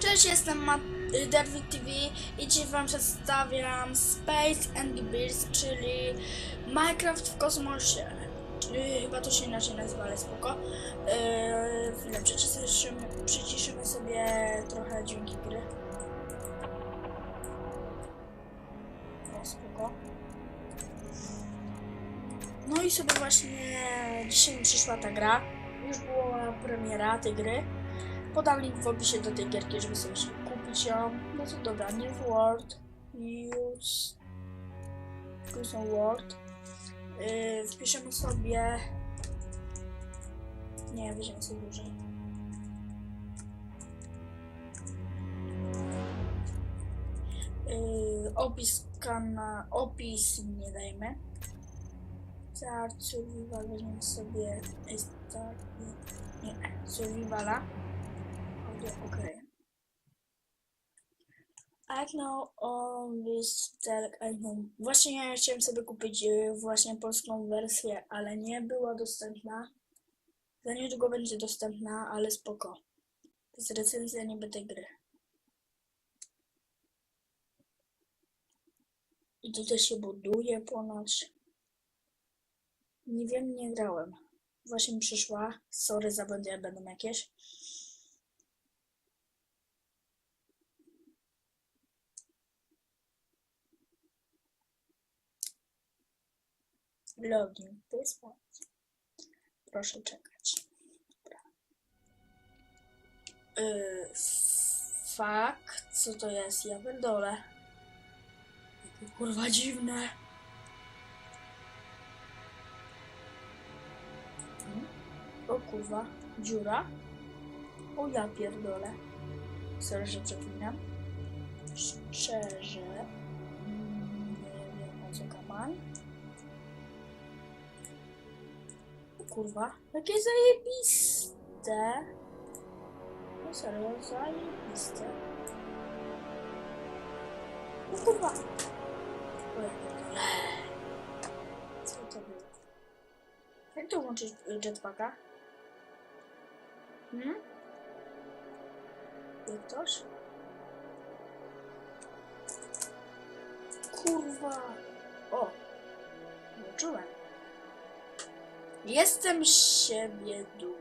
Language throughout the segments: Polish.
Cześć, jestem Ma- Derwit TV i dzisiaj wam przedstawiam Space and Bears, czyli Minecraft w kosmosie. Yy, chyba to się inaczej nazywa, ale spoko. Yy, chwilę, przyciszymy, przyciszymy sobie trochę dźwięki gry. O, spoko. No i sobie właśnie dzisiaj mi przyszła ta gra. Już była premiera tej gry. Podam link w opisie do tej gierki, żeby sobie kupić ją. No to dobra, New World, Use, Custom World. Yy, wpiszemy sobie... Nie, weźmiemy sobie dłużej. Yy, opis kana, opis nie dajemy. Start Survival weźmiemy sobie Start, nie, nie, Survivala. Okej. I know on this telek, I know. Właśnie ja chciałem sobie kupić e, właśnie polską wersję, ale nie była dostępna. Za niedługo będzie dostępna, ale spoko. To jest recenzja niby tej gry. I to też się buduje ponoć. Nie wiem, nie grałem. Właśnie przyszła. Sorry za błędy, będą jakieś. Login wysłać. Proszę czekać. Dobra. Yy, fuck, co to jest? Ja pierdolę. Kurwa dziwne. O kurwa, dziura. O ja pierdolę. Sorry, że. Szczerze. Nie wiem o co kaman. Kurwa, jakie zajebiste. No serio, zajebiste. O kurwa. O. Co to było? Jak to włączyć y, jetpacka? Hmm? Jak ktoś? Kurwa. O. Włączyłem. Jestem z siebie dumny.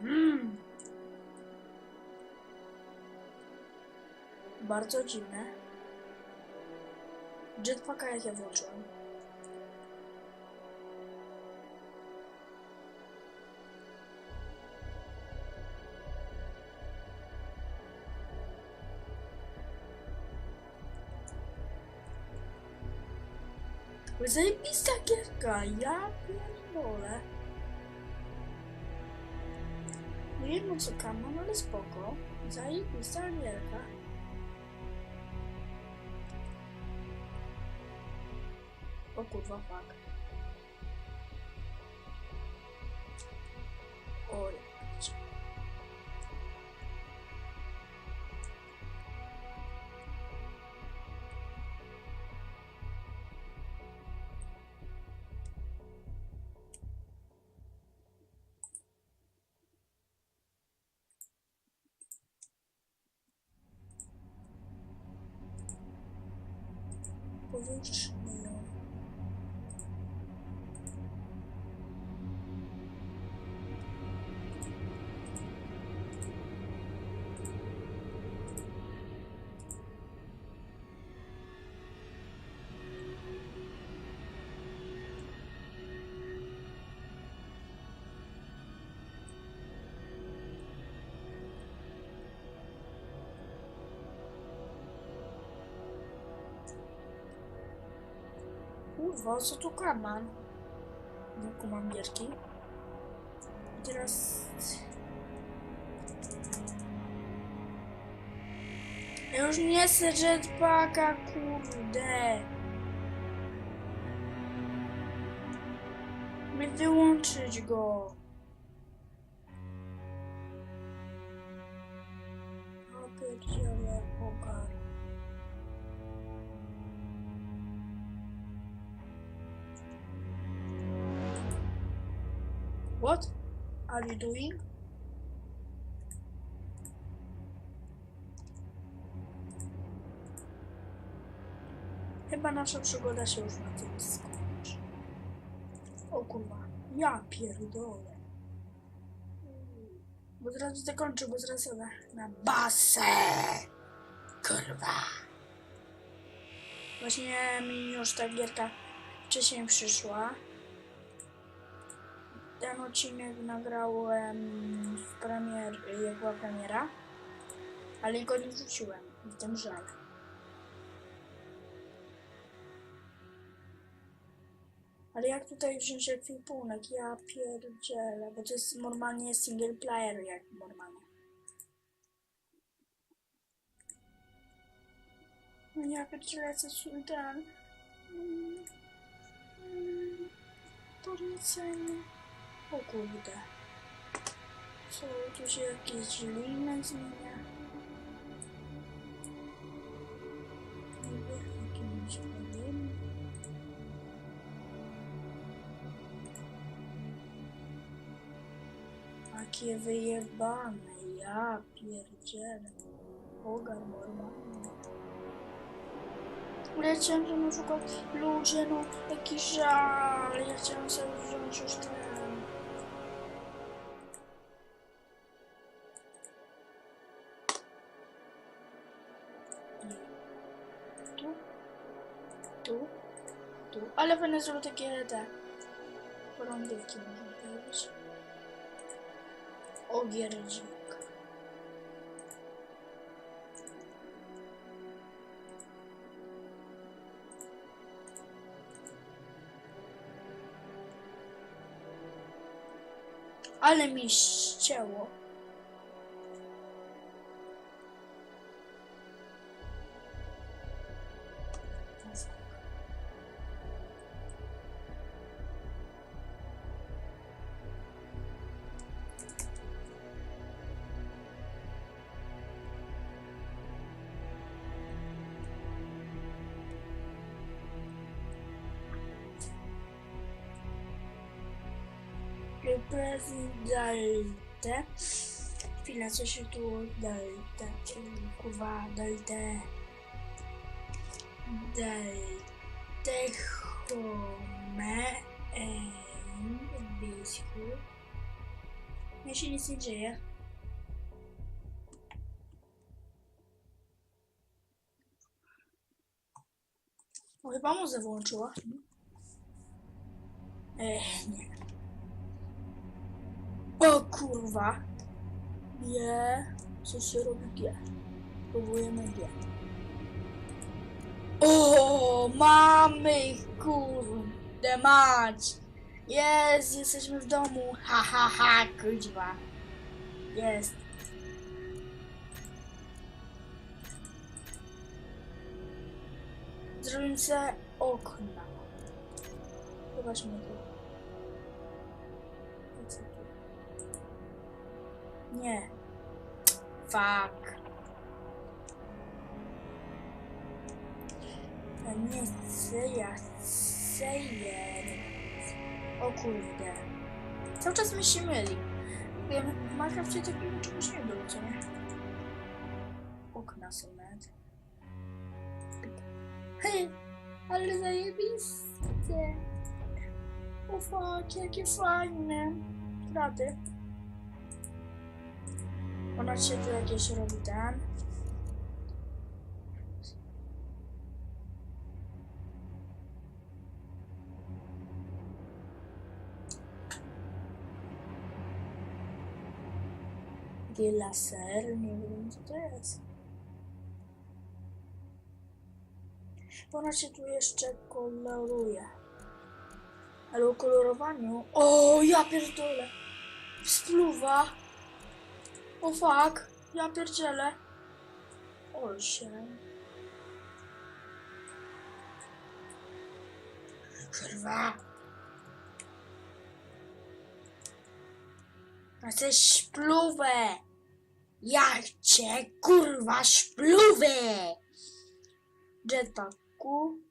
Mm. Bardzo dziwne. Jetpacka jak ja włączyłem. Zajebista gierka, ja pierdolę. Nie wiem o co kaman, ale spoko. Zajebista gierka. O kurwa, fuck. Oj. language Kurwa, co tu kaman? Nie kumam gierki. I teraz... Ja już nie chcę jetpacka, kurde. My wyłączyć go. you doing? Chyba nasza przygoda się już na tym skończy. O kurwa, ja pierdolę. Bo zaraz to kończy, bo zaraz jadę na basę. Kurwa. Właśnie mi już ta gierka wcześniej przyszła. Ten odcinek nagrałem w premier, jak była premiera, ale go nie wrzuciłem. W tym żal. Ale jak tutaj wziąć ekwipunek? Ja pierdzielę, bo to jest normalnie single player jak normalnie. No ja pierdzielę, co się ten... Mm, mm, Policyjny. O kurde. Co, tu się jakieś liny zmienia? Niby jakimś powiem. Jakie wyjebane, ja pierdzielę. Ogar normalny. Ale ja chciałem, że na przykład ludzie, no jakiś żal, ja chciałem sobie wziąć już ten... tu, ale będę zrobił takie te porądywki, można powiedzieć. Ogierdzika. Ale mi ścięło. Prezydenте. Chwila, co się tu delte, czyli kurwa delte. Delte home and bisku. Ja się nic nie dzieje. O, chyba muzę włączyła. Ech, nie. O kurwa. Nie. Co się robi G? Próbujemy G. O, mamy kurde mać. Jest, jesteśmy w domu. Ha, ha, ha, kuźwa. Jest. Zrobimy sobie okna. Zobaczmy tu. Co tu? Nie. Fuck. Ja nie chcę, ja chcę je. O kurde. Cały czas mi się myli. Wiem, w Minecrafcie takiego czegoś nie było, co nie? Okna są nawet. Hej, ale zajebiste. O fuck, jakie fajne. Rady. Ona się tu jakieś robi ten. Laser, nie wiem co to jest. Ona się tu jeszcze koloruje. Ale o kolorowaniu... O, ja pierdolę! Spluwa! O fuck! Ja pierdzielę! O się. Kurwa! A chcę szpluwę! Ja chcę kurwa szpluwę! Jetpacku.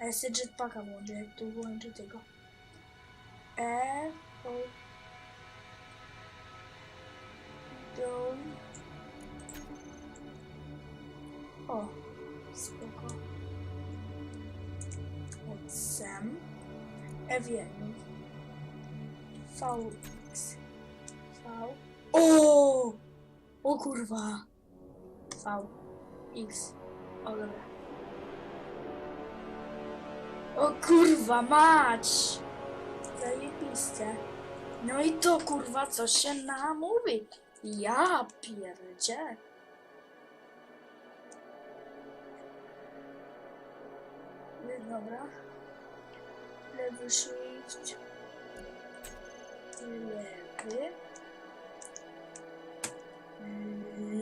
Ja sobie jetpacka włączę, jak tu włączę tego. E. O. Do. O, spoko. Sem. Ewienów. VX. V. O! O kurwa. V. X. O dobra. O kurwa mać! Zajebiste. No i to kurwa coś się namówi. Ja pierdzie. Dobra. Lewy shift. Lewy.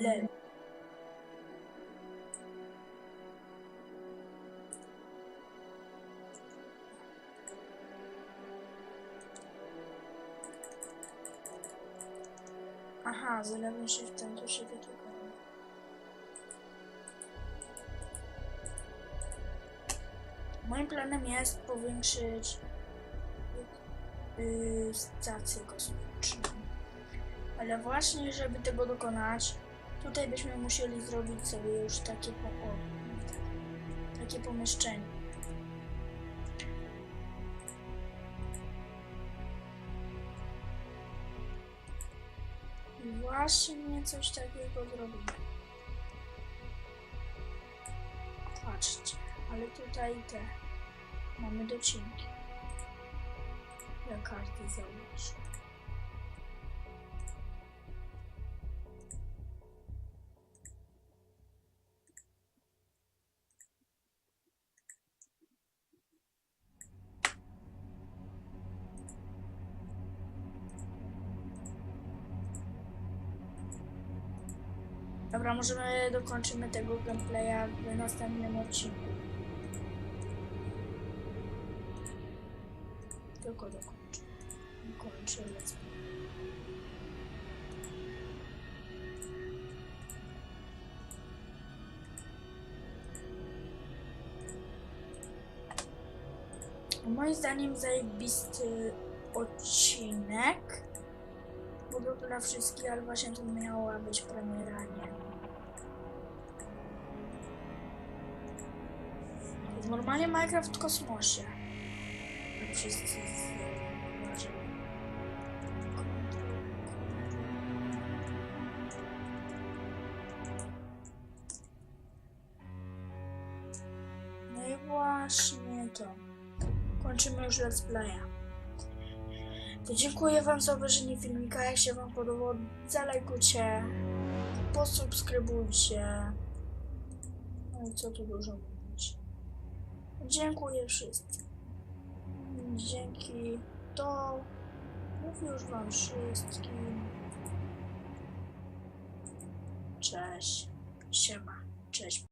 Lewy. Aha, z lewym shiftem to się wytykało. Moim planem jest powiększyć yy, stację kosmiczną. Ale właśnie, żeby tego dokonać, tutaj byśmy musieli zrobić sobie już takie, po, o, takie pomieszczenie. Właśnie coś takiego zrobimy. Patrzcie, ale tutaj te mamy docinki. Ja karty zauważ. Dobra, możemy dokończymy tego gameplaya w następnym odcinku. Tylko dokończę. Kończę let's. Moim zdaniem zajebisty odcinek. Bo dla wszystkich, ale właśnie to miała być premiera, nie? Normalnie Minecraft w kosmosie. Wszyscy. No i właśnie to. Kończymy już let's playa. To dziękuję Wam za obejrzenie filmika. Jak się Wam podobało, zalajkujcie, posubskrybujcie. No i co tu dużo. Dziękuję wszystkim. Dzięki. To mówię już Wam wszystkim. Cześć. Siema. Cześć.